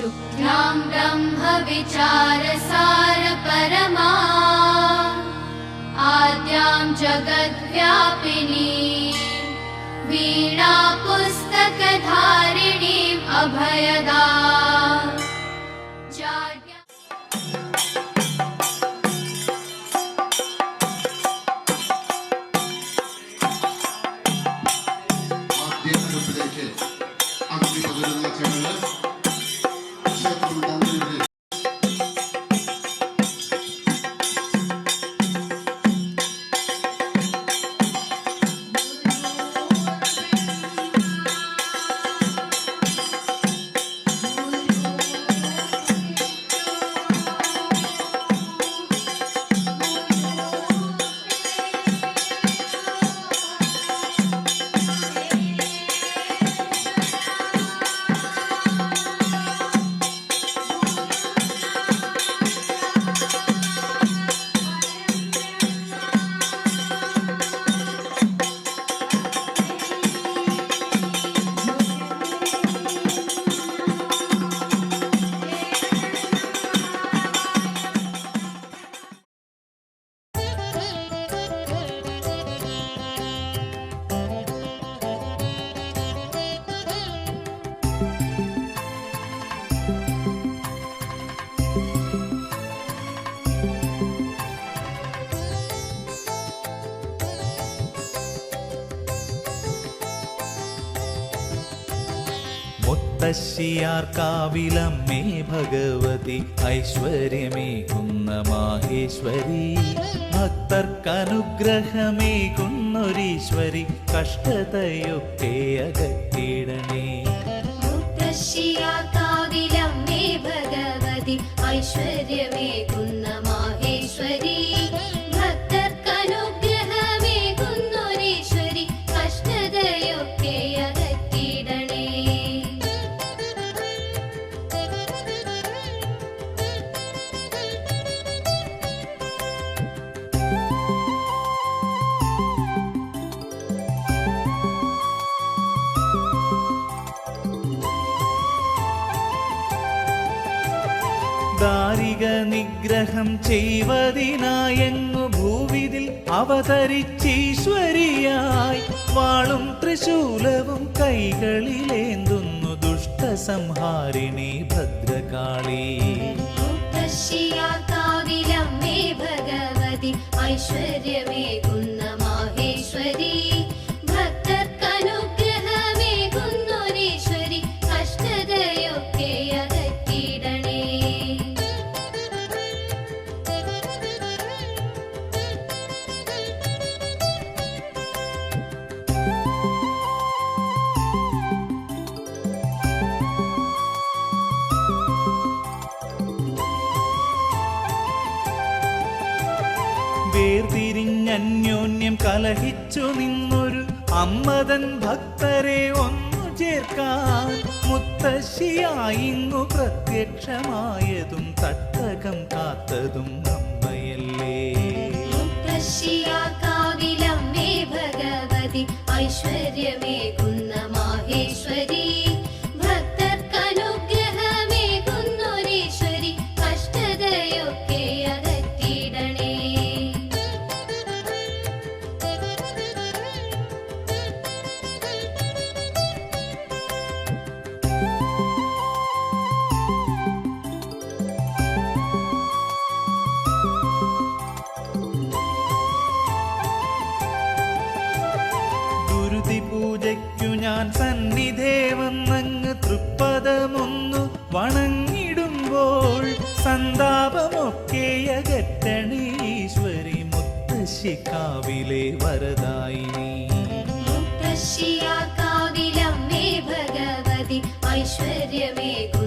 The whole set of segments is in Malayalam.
शुक्लां ब्रह्मविचारसारपरमा। आद्यां जगद्व्यापिनी। वीणा पुस्तकधारिणीम् अभयदा। മുത്തശ്ശിയാർക്കാവിലമ്മേ ഭഗവതി. ഐശ്വര്യമേകുന്ന മാഹേശ്വരി. ഭക്തർക്കനുഗ്രഹമേകുന്നൊരീശ്വരി. കഷ്ടതയൊക്കെ അകറ്റിടണേ. മുത്തശ്ശിയാക്കാവിലമ്മേ ഭഗവതി. ഐശ്വര്യമേകുന്ന മാഹേശ്വരി. നിഗ്രഹം ചെയ്വതിനായെങ്ങു ഭൂവിതിൽ അവതരിച്ചീശ്വരിയായി. വാളും ത്രിശൂലവും കൈകളിലേന്തുന്നു ദുഷ്ടസംഹാരിണി ഭദ്രകാളി. ഐശ്വര്യമേകുന്ന മാഹേശ്വരി. കലഹിച്ചു നിന്നൊരു അമ്മതൻ ഭക്തരെ ഒന്നു ചേർക്കാൻ മുത്തശ്ശിയായിങ്ങു പ്രത്യക്ഷമായതും തട്ടകം കാത്തതും അമ്മയല്ലേ മുത്തശ്ശിയാക്കാവിലമ്മേ ഭഗവതി ഐശ്വര്യമേകുന്ന മാഹേശ്വരി. ഞാൻ സന്നിധേ വന്നങ്ങ് തൃപ്പദമൊന്നു വണങ്ങിടുമ്പോൾ സന്താപമൊക്കെ അകറ്റണീശ്വരി മുത്തശ്ശിക്കാവിലെ വരദായിനി മുത്തശ്ശിയാക്കാവിലമ്മേ ഭഗവതി ഐശ്വര്യമേകുന്ന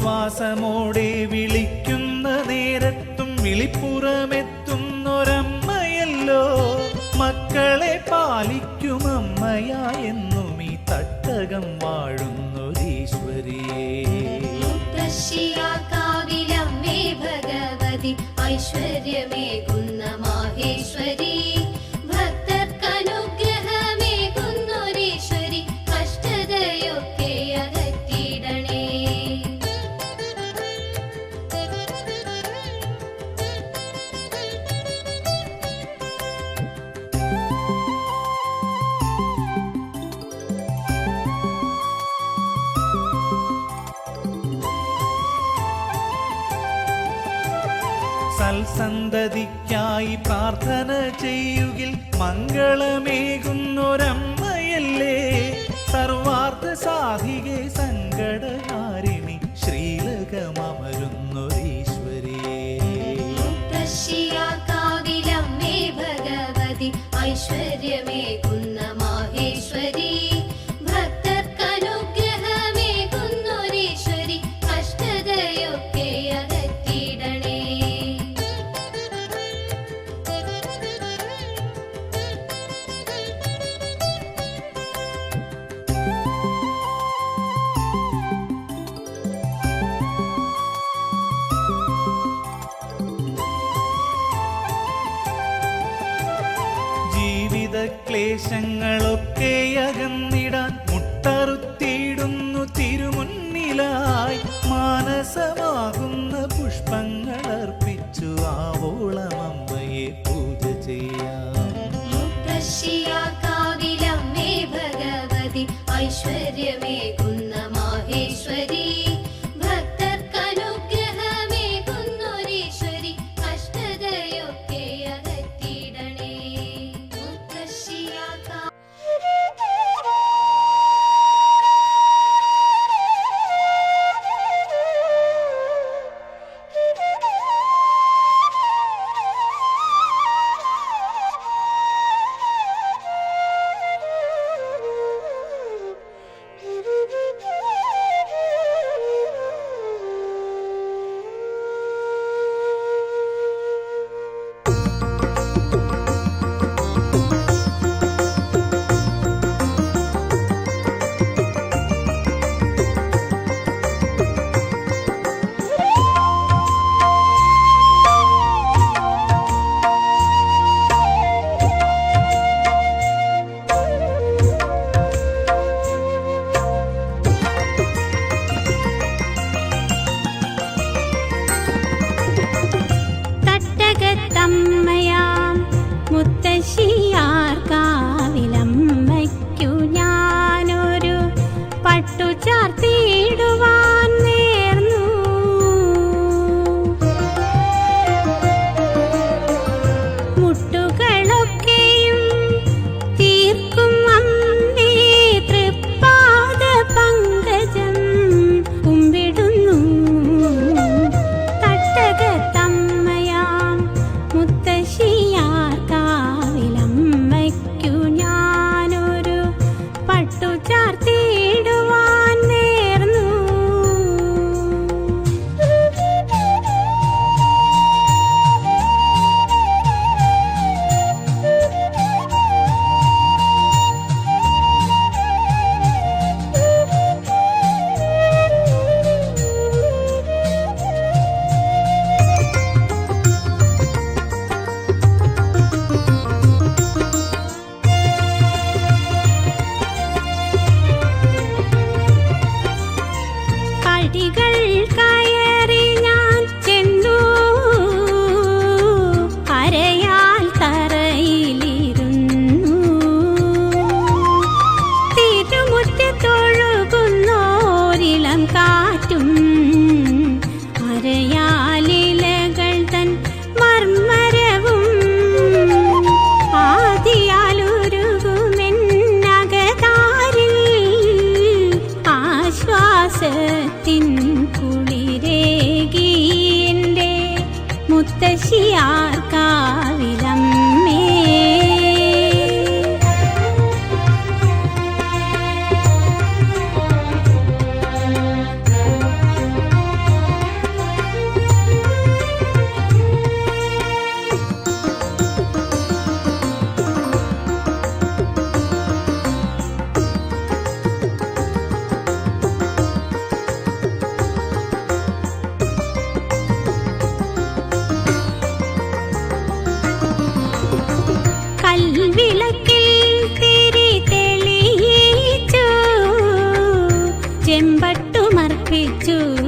ആശ്വാസമോടെ വിളിക്കുന്ന നേരത്തും വിളിപ്പുറമെത്തുന്നൊരമ്മയല്ലോ. മക്കളെ പാലിക്കും അമ്മയായെന്നും ഈ തട്ടകം വാഴുന്നൊരീശ്വരിയേ ഐശ്വര്യമേകുന്ന മാഹേശ്വരി. സൽസന്തതിക്കായി പ്രാർത്ഥന ചെയ്യുകിൽ മംഗളമേകുന്നൊരമ്മയല്ലേ தேடுவா. happy too.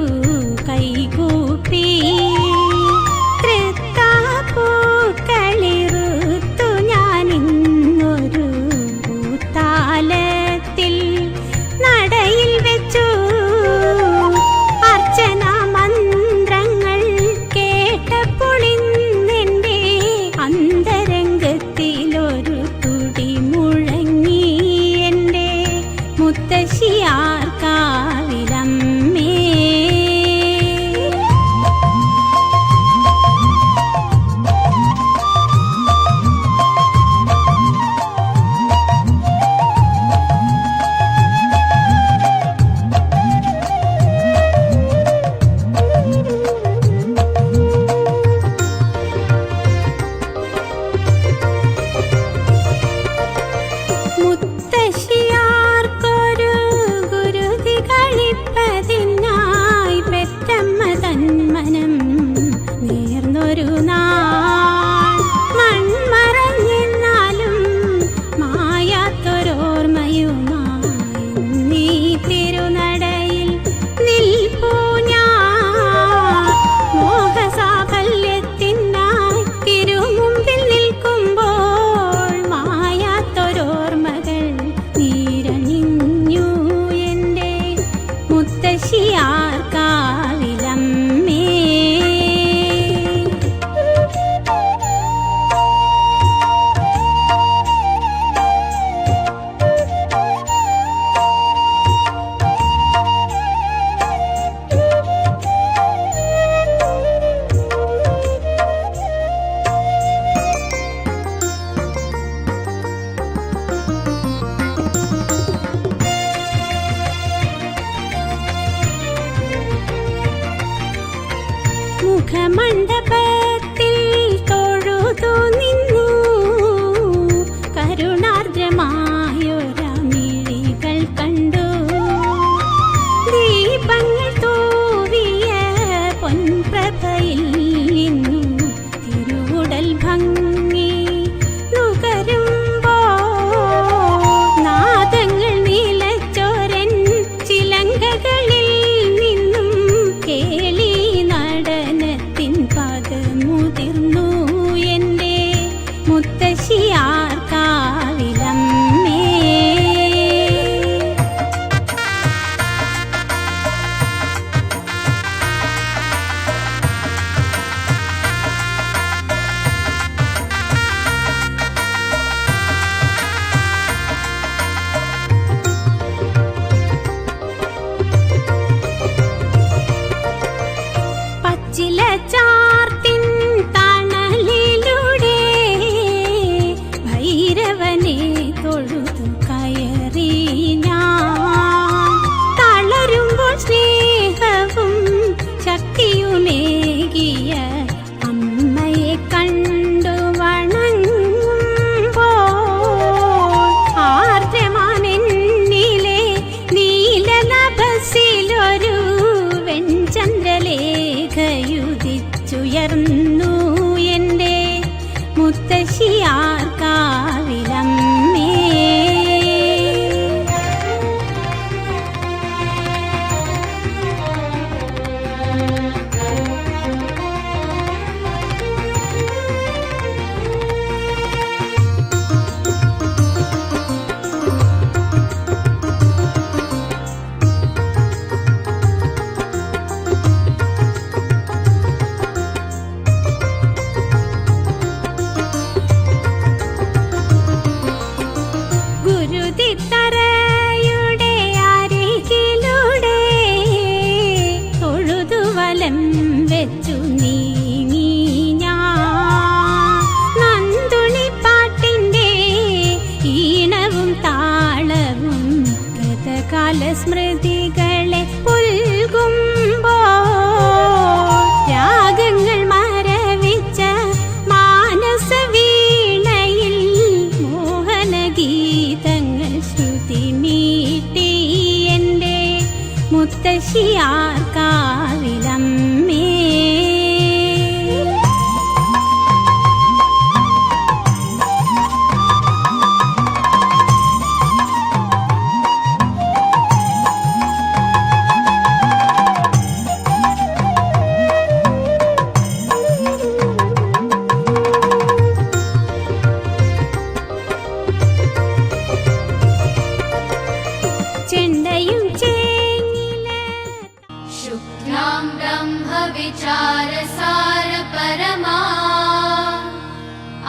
्रह्मविचारसारपरमा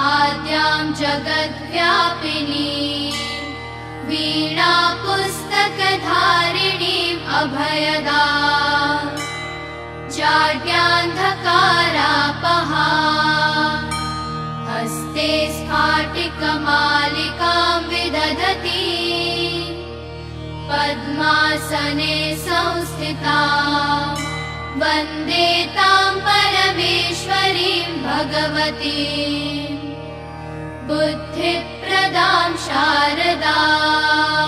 आद्यां जगद्व्यापिनी वीणा पुस्तकधारिणीम् अभयदा जाड्यान्धकारापहा हस्ते स्फाटिकमालिकां विदधति पद्मासने संस्थिता वन्दे वन्देताम् परमेश्वरीं भगवती। बुद्धिप्रदां शारदा।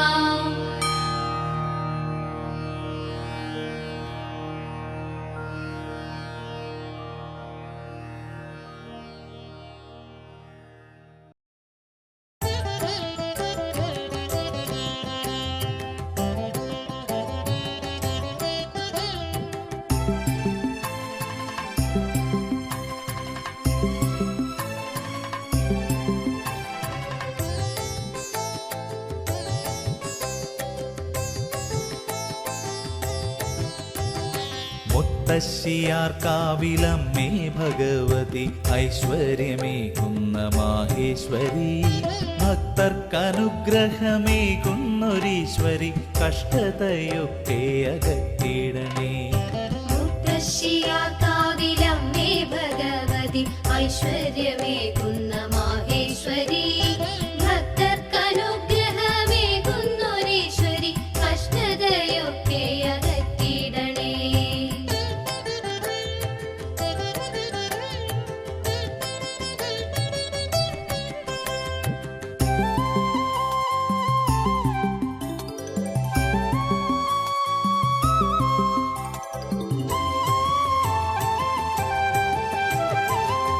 ശശിയാർക്കാവിലമ്മേ ഭഗവതി. ഐശ്വര്യമേകുന്ന മാഹേശ്വരി. ഭക്തർക്കനുഗ്രഹമേകുന്നൊരീശ്വരി. കഷ്ടതയൊക്കെ അകത്തിടണേ ശശിയാർക്കാവിലമ്മേ ഭഗവതി. ഐശ്വര്യമേകുന്ന മാഹേശ്വരി.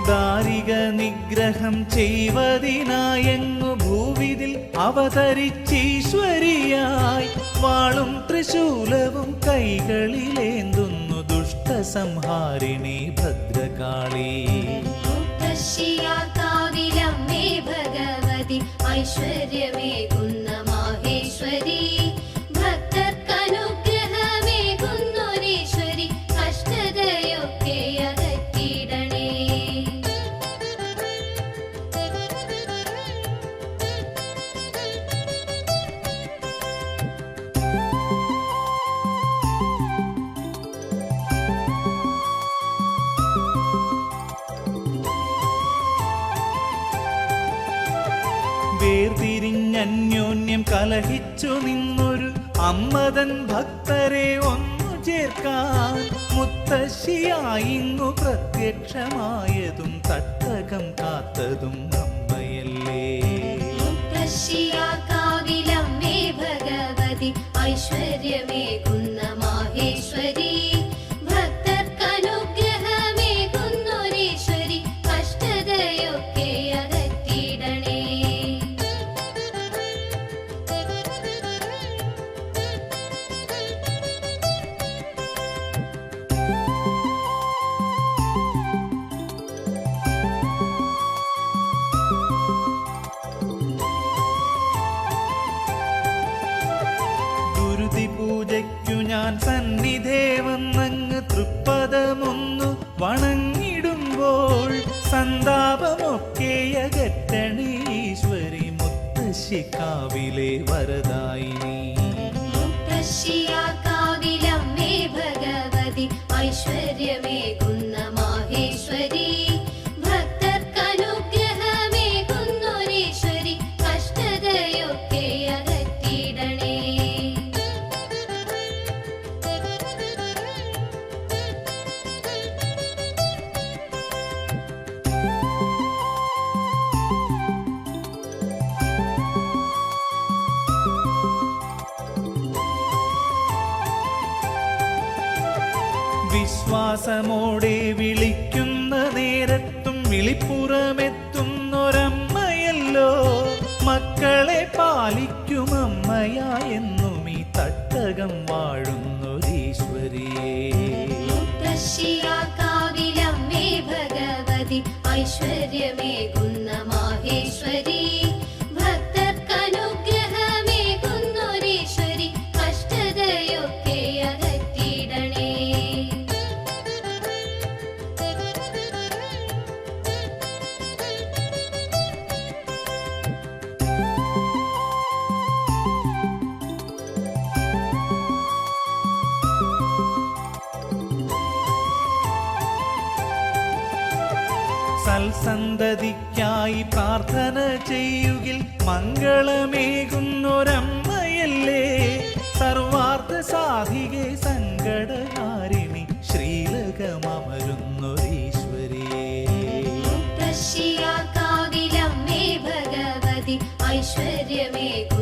ദാരിക നിഗ്രഹം ചെയ്വതിനായങ്ങു ഭൂവിതിൽ അവതരിച്ചീശ്വരിയായി. വാളും ത്രിശൂലവും കൈകളിലേന്തുന്നു ദുഷ്ടസംഹാരിണി ഭദ്രകാളി. ഭഗവതി ഐശ്വര്യമേകുന്ന മാഹേശ്വരി. കലഹിച്ചു നിന്നൊരു അമ്മതൻ ഭക്തരെ ഒന്നു ചേർക്കാൻ മുത്തശ്ശിയായിങ്ങു പ്രത്യക്ഷമായതും തട്ടകം കാത്തതും അമ്മയല്ലേ മുത്തശ്ശിയാക്കാവിലമ്മേ ഭഗവതി ഐശ്വര്യമേകുന്ന മാഹേശ്വരി. ഞാൻ സന്നിധേവന്നങ്ങ് ഐശ്വര്യമേകുന്ന മാഹേശ്വരി. മംഗളമേകുന്നൊരമ്മയല്ലേ? സർവാർത്ഥ സാധികെ സങ്കടകാരിണി ഐശ്വര്യമേ ഭഗവതി ഐശ്വര്യമേകുന്ന